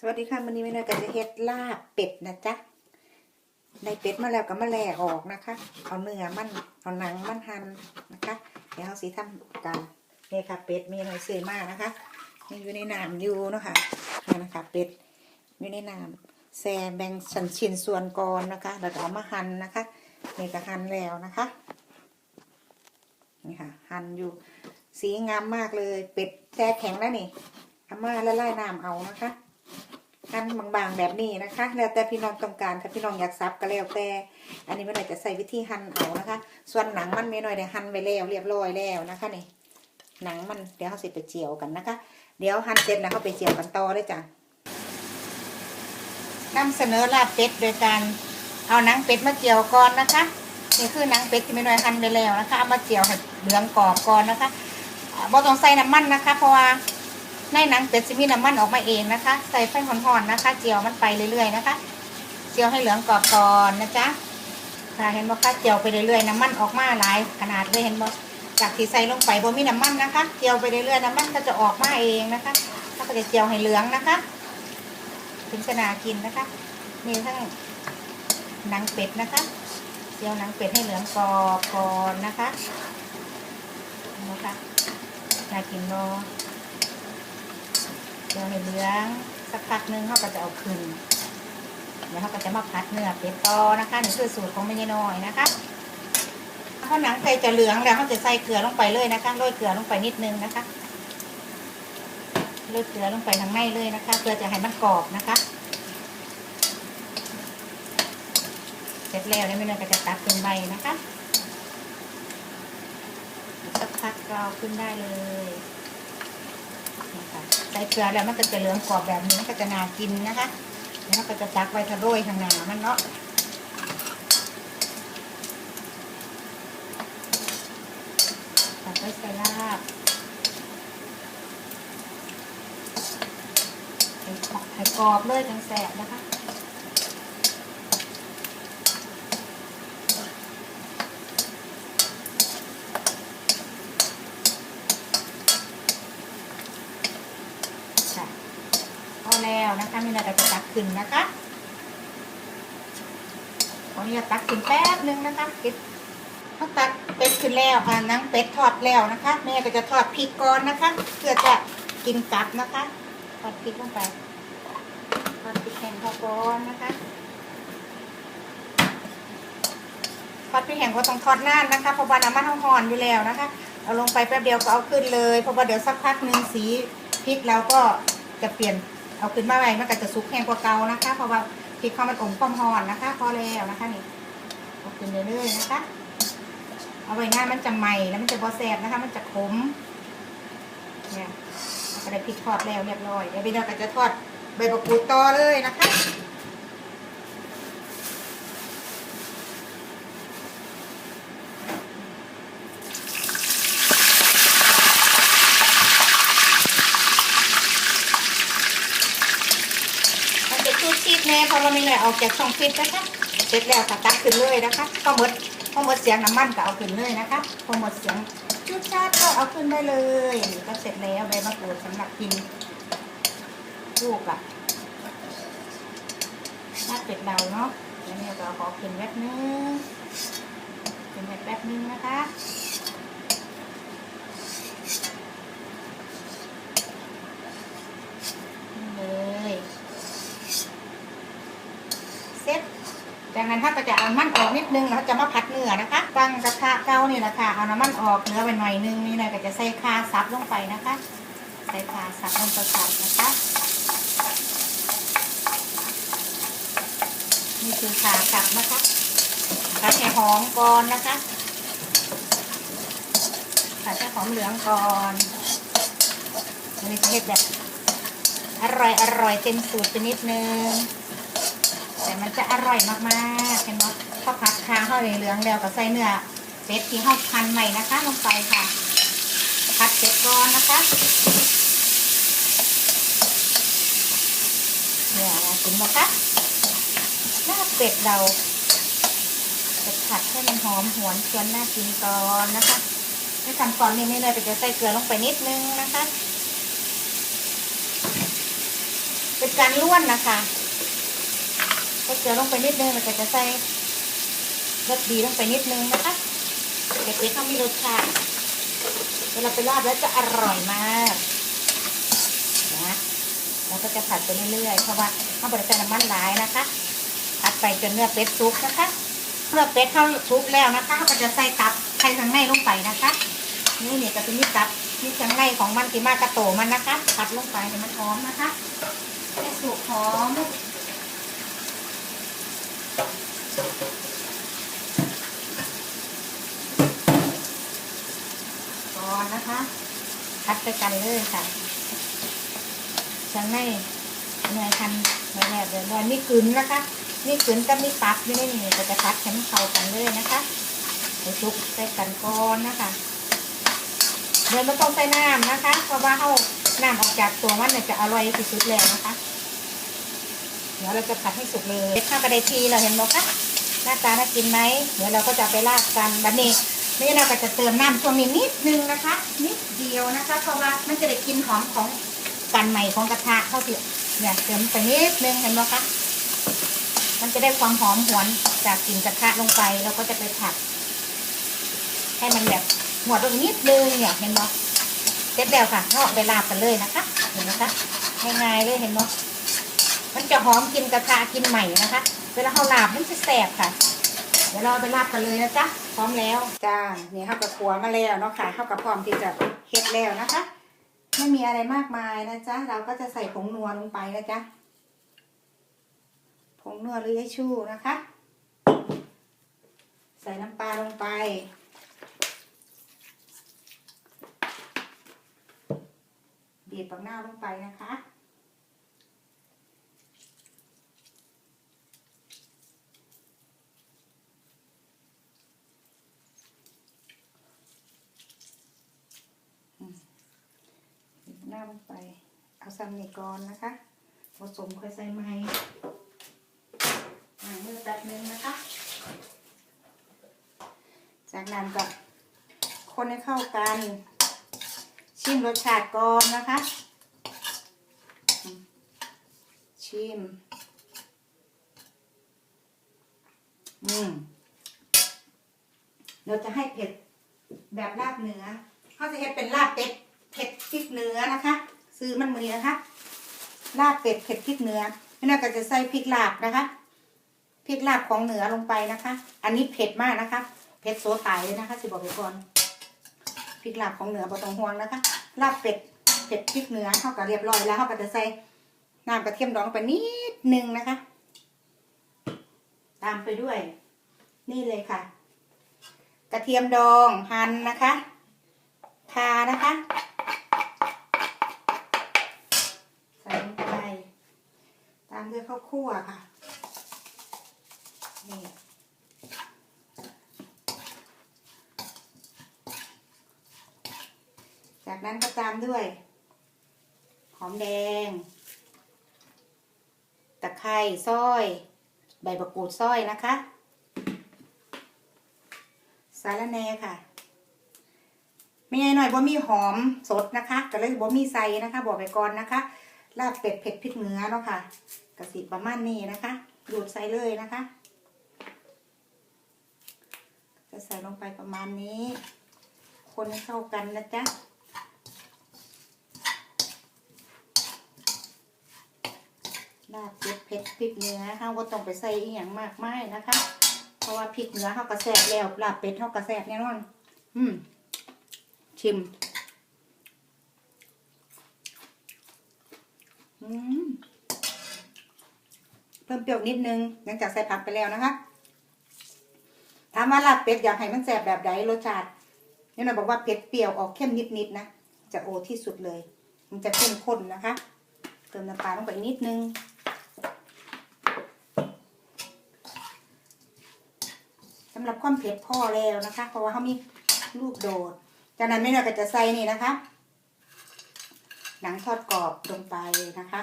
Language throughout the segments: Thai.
สวัสดีค่ะวันนี้แม่น้อยก็จะเฮ็ดลาบเป็ดนะจ๊ะได้เป็ดมาแล้วก็มาแล่ออกนะคะ เอาเนื้อมันเอาหนังมันหั่นนะคะ เดี๋ยวเราสิทำการนี่ค่ะเป็ดมีหน่อยซื้อมากนะคะยังอยู่ในน้ำอยู่เนาะค่ะนี่นะคะเป็ดอยู่ในน้ำแซ่แบ่งสันชิ้นส่วนก่อนนะคะแล้วก็เอามาหั่นนะคะนี่ก็หั่นแล้วนะคะนี่ค่ะหั่นอยู่สีงามมากเลย เป็ดแช่แข็งแล้วนี่เอามาละลายน้ำเอานะคะ หั่นบางๆแบบนี้นะคะ แล้วแต่พี่น้องต้องการถ้าพี่น้องอยากซับก็แล้วแต่ อันนี้ม่หน่อยจะใส่วิธีหั่นเอานะคะ ส่วนหนังมันไม่หน่อยเนี่ยหั่นไว้แล้วเรียบร้อยแล้วนะคะนี่หนังมันเดี๋ยวเขาสิไปเจียวกันนะคะ เดี๋ยวหั่นเสร็จแล้วเขาไปเจียวกันต่อเลยจ้ะนำเสนอลาบเป็ดโดยการเอาหนังเป็ดมาเจียวก่อนนะคะนี่คือหนังเป็ดที่ไม่หน่อยหั่นไปแล้วนะคะเอามาเจียวให้เหลืองกรอบก่อนนะคะอ่าบ่ต้องใส่น้ำมันนะคะ เพราะว่า ในหนังเป็ดจะมีน้ำมันออกมาเองนะคะ ใส่ไฟห่อนๆนะคะ เจียวมันไปเรื่อยๆนะคะ เจียวให้เหลืองกรอบก่อนนะจ๊ะค่ะเห็นบ่คะเจียวไปเรื่อยๆน้ำมันออกมาหลายขนาดเลยเห็นบ่จากที่ใส่ลงไปบ่มีน้ำมันนะคะ เจียวไปเรื่อยๆน้ำมันก็จะออกมาเองนะคะถ้าก็จะเจียวให้เหลืองนะคะ ถึงจะนากินนะคะมีทั้งหนังเป็ดนะคะ เจียวหนังเป็ดให้เหลืองกรอบก่อนนะคะนะคะน่ากินเนาะ ดี๋ยวให้เหลืองสักพักหนึงเขาก็จะเอาคืนแล้วเขาก็จะมาพัดเนื้อเป็ดต่อนะคะนี่คือสูตรของแม่ยายน้อยนะคะพอหนังไก่จะเหลืองแล้วเขาจะใส่เกลือลงไปเลยนะคะโรยเกลือลงไปนิดนึงนะคะโรยเกลือลงไปทางในเลยนะคะ เพื่อจะให้มันกรอบนะคะ เสร็จแล้วเนี่ยแม่เนยก็จะตักเป็นใบนะคะสักพักก็เอขึ้นได้เลย ใส่เกลือแล้วมันก็จะเหลืองกรอบแบบนี้ก็จะน่ากินนะคะแล้วก็จะตักไว้ทะโรยทางหนามันเนาะตักไว้ใส่ลาบให้กรอบให้กรอบเลยจังแสบนะคะพอะมีอะไรก็จะตักขึ้นนะคะขออนุญาตตักขึ้นแป๊บนึงนะคะปิดเขาตักเป็ดขึ้นแล้วค่ะนังเป็ดทอดแล้วนะคะ แม่ก็จะทอดพริกก่อนนะคะ เพื่อจะกินกับนะคะทอดพริกลงไปทอดพริกแห้งเขาก่อนนะคะทอดพริกแห้งก็ต้องทอดนานนะคะเพราะว่าน้ำมันหอนอยู่แล้วนะคะ เอาลงไปแป๊บเดียวก็เอาขึ้นเลย เพราะว่าเดี๋ยวสักพักหนึ่งสีพริกเราก็จะเปลี่ยน เอาขึ้นมาไว้มันก็จะสุกแห้งกว่าเก่านะคะ เพราะว่าพริกเขามันอมความหอนนะคะ พอแล้วนะคะนี่เอาขึ้นเรื่อยๆนะคะ เอาไว้หน้ามันจะใหม่แล้วมันจะบอแสบนะคะ มันจะขมเนี่ยเราก็ได้พริกทอดแล้วเรียบร้อยเดี๋ยวพี่น้องก็จะทอดใบมะกรูดต่อเลยนะคะ มันจะชู ชีพแน่เราะว่าไม่เลยเอาจากช่องฟิตนะคะเสร็จแล้วค่ะตักขึ้นเลยนะคะพอหมดพอหมดเสียงน้ำมันก็เอาขึ้นเลยนะคะพอหมดเสียงชุดชาติก็เอาขึ้นได้เลยก็เสร็จแล้วใบมะกรูดสำหรับกินลูกอะลาดเป็ดเราเนาะแล้วเนี่ยก็ขอขึ้นแป๊บนึงขึ้นแป๊บนึงนะคะนี่เลย เสร็จจากนั้นถ้าก็จะเอามันออกนิดนึงแล้วจะมาผัดเนื้อนะคะตั้งกระทะเก้านี่แหละค่ะเอาน้ำมันออกเนื้อไปหน่อยนึงนี่หน่อยก็จะใส่คาซับลงไปนะคะ ใส่คาซับลงไปสับนะคะนี่คือขาสับนะคะผัดให้หอมก่อนนะคะผัดให้หอมเหลืองก่อนอันนี้จะเห็ดแบบอร่อยอร่อยเต็มสูตรไปนิดนึง มันจะอร่อยมากๆเห็นไหมพอผัดคาเข้าเหลืองแล้วก็ใส่เนื้อเป็ดที่ข้าพันใหม่นะคะ ลงไปค่ะผัดเป็ดก่อนนะคะเนี่ยนะกินบ่คะหน้าเป็ดเราจะผัดให้มันหอมหวนชวนน่ากินก่อนนะคะในขั้นตอนนี้นี่เลยไปจะใส่เกลือลงไปนิดนึงนะคะ เป็นการล้วนนะคะ ก็เกลือลงไปนิดนึงแล้วก็จะใส่รสดีลงไปนิดนึงนะคะเด็กๆเขามีรสชาติเวลาไปราดแล้วจะอร่อยมากนะเราก็จะผัดไปเรื่อยๆเพราะว่าข้าวบดใส่น้ำมันหลายนะคะผัดไปจนเนื้อเป็ดสุกนะคะเนื้อเป็ดเข้าสุกแล้วนะคะเราก็จะใส่ตับไข่ข้างในลงไปนะคะนี่เนี่ยก็จะมีตับมีข้างในของมันที่มากระโตมันนะคะผัดลงไปให้มันหอมนะคะให้สุกหอม อนนะคะผัดไปกันเลยค่ะข้างในเนื้อทันไว้แล้วเลยวรอนี่กลืนนะคะนี่กลืนกับนี่ตับนี่นี่ก็จะผัดให้มันเข้ากันเลยนะคะให้สุกใส่กันก่อนนะคะเดี๋ยวไม่ต้องใส่น้ำนะคะ เพราะว่าเขาน้ำออกจากตัวมันเนี่ยจะอร่อยที่สุดแล้วนะคะ เดี๋ยวเราจะผัดให้สุกเลยข้าวกระไดทีเราเห็นไหมคะหน้าตาน่ากินไหมเดี๋ยวเราก็จะไปราดกันบัดนี้ นี่เราก็จะเติมน้ำช่วงนี้นิดนึงนะคะ นิดเดียวนะคะ เพราะว่ามันจะได้กลินหอมของกันใหม่ของกระทะเข้าเถอะเนี่ยเติมไปนิดนึงเห็นไหมคะมันจะได้ความหอมหวนจากกลิ่นกระทะลงไปเราก็จะไปผัด ให้มันแบบหมวดลงนิดนึงเนี่ยเห็นไหมเสร็จแล้วค่ะก็เอาไปลาบกันเลยนะคะ เห็นไหมคะง่ายๆเลยเห็นไหมมันจะหอมกินกระทะกินใหม่นะคะ เวลาเขาลาบมันจะแสบค่ะ เดี๋ยวเราไปลาบกันเลยนะจ๊ะ พร้อมแล้วจ้านี่เข้ากับขัวมาแล้วเนาะค่ะเข้ากับพร้อมที่จะเฮ็ดแล้วนะคะ ไม่มีอะไรมากมายนะจ๊ะเราก็จะใส่ผงนัวลงไปนะจ๊ะผงนัวหรือยาชูนะคะ ใส่น้ำปลาลงไปบีบปักหน้าลงไปนะคะ น้าลงไป เอาซัมนี่ก่อนนะคะผสมค่อยใส่ไม้อ่างมือแป๊บนึงนะคะ จากนั้นก็คนให้เข้ากัน ชิมรสชาติก่อนนะคะ ชิม อืม เราจะให้เผ็ดแบบลาบเนื้อเขาจะเห็ดเป็นลาบเป็ด เผ็ดพริกเนื้อนะคะ ซื้อมันมือนี้นะคะ ลาบเป็ดเผ็ดพริกเนื้อแล้วเราก็จะใส่พริกลาบนะคะพริกลาบของเหนือลงไปนะคะ อันนี้เผ็ดมากนะคะเผ็ดโซตายเลยนะคะสิบอกไปก่อนพริกลาบของเหนือบะตองห่วงนะคะ ลาบเป็ดเผ็ดพริกเนื้อเข้ากับเรียบร้อยแล้วเข้ากับจะใส่น้ำกระเทียมดองลงไปนิดนึงนะคะ ตามไปด้วย นี่เลยค่ะ กระเทียมดองหั่นนะคะทานะคะ ใส่ลงไป ตามด้วยข้าวคั่วค่ะ นี่จากนั้นก็ตามด้วย หอมแดง ตะไคร้ซอย ใบประกูดซอยนะคะ สาระแหน่ค่ะไม่ใช่หน่อยบ่มีหอมสดนะคะก็เลยบ่มีใส่นะคะ บอกไปก่อนนะคะ ลาบเป็ดเผ็ดพริกเนื้อเนาะค่ะ กระสิประมาณนี้นะคะดูดใส่เลยนะคะจะใส่ลงไปประมาณนี้ คนให้เข้ากันนะจ๊ะลาบเป็ดเผ็ดพริกเนื้อค่ะว่าต้องไปใส่อีหยังมากมายนะคะ เพราะว่าพริกเนื้อเขากระแสบแล้วลาบเป็ดเขากระแสบแน่นอน อืม ชิม อืม เพิ่มเปรี้ยวนิดนึงหลังจากใส่ผักไปแล้วนะคะถามว่าลาบเป็ดอยากให้มันแสบแบบใดรสชาตินี่นะบอกว่าเผ็ดเปรี้ยวออกเข้มนิดๆนะจะโอที่สุดเลย มันจะเข้มข้นนะคะ เติมน้ำปลาลงไปนิดนึงสำหรับความเผ็ดพ่อแล้วนะคะ เพราะว่าเขามีลูกโดด จากนั้นไม่เราก็จะใส่นี่นะคะ หนังทอดกรอบลงไปนะคะ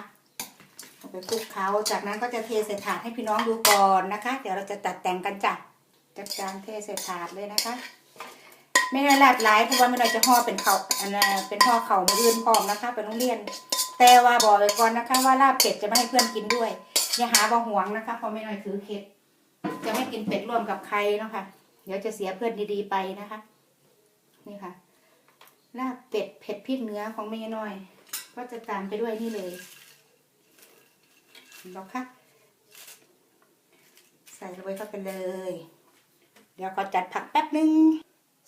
เอาไปคลุกเคล้าจากนั้นก็จะเทใส่ถาดให้พี่น้องดูก่อนนะคะ เดี๋ยวเราจะตัดแต่งกันจ้ะจัดการเทใส่ถาดเลยนะคะไม่ได้ลาดหลายเพราะว่าไม่เราจะห่อเป็นเขาอันเป็นห่อเข่ามืออื่นพร้อมนะคะเป็นโรงเรียน แต่ว่าบอกไว้ก่อนนะคะ ว่าลาบเป็ดจะไม่ให้เพื่อนกินด้วยอย่าหาว่หวงนะคะเพราะไม่น้อยถือเคล็ดจะไม่กินเป็ดร่วมกับใครเนาะค่ะ เดี๋ยวจะเสียเพื่อนดีๆไปนะคะ นี่ค่ะลาบเป็ดเผ็ดพริกเนื้อของแม่น้อย ก็จะตามไปด้วยนี่เลย เห็นบอกค่ะ ใส่ลงไปเข้าไปเลย เดี๋ยวขอจัดผักแป๊บนึง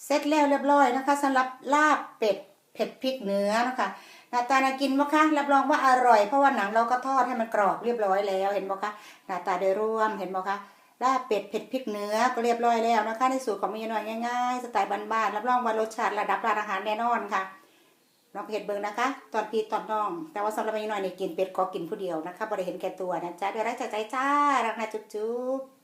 เสร็จแล้วเรียบร้อยนะคะสำหรับลาบเป็ดเผ็ดพริกเนื้อนะคะหน้าตาน่ากินบ่คะรับรองว่าอร่อยเพราะว่าหนังเราก็ทอดให้มันกรอบเรียบร้อยแล้วเห็นบ่คะหน้าตาโดยรวมเห็นบ่คะลาบเป็ดเผ็ดพริกเนื้อก็เรียบร้อยแล้วนะคะในสูตรของมีหน่อยง่ายๆสไตล์บ้านๆรับรองว่ารสชาติระดับร้านอาหารแน่นอนค่ะ น้องเห็ดเบิงนะคะ ตอนพี่ตอนน้อง แต่ว่าสำหรับมีหน่อยเนี่ยกินเป็ดขอกินผู้เดียวนะคะบริเห็นแก่ตัวนะจ๊ะเดี๋ยวรักจใจจ้ารักนะจุ๊บ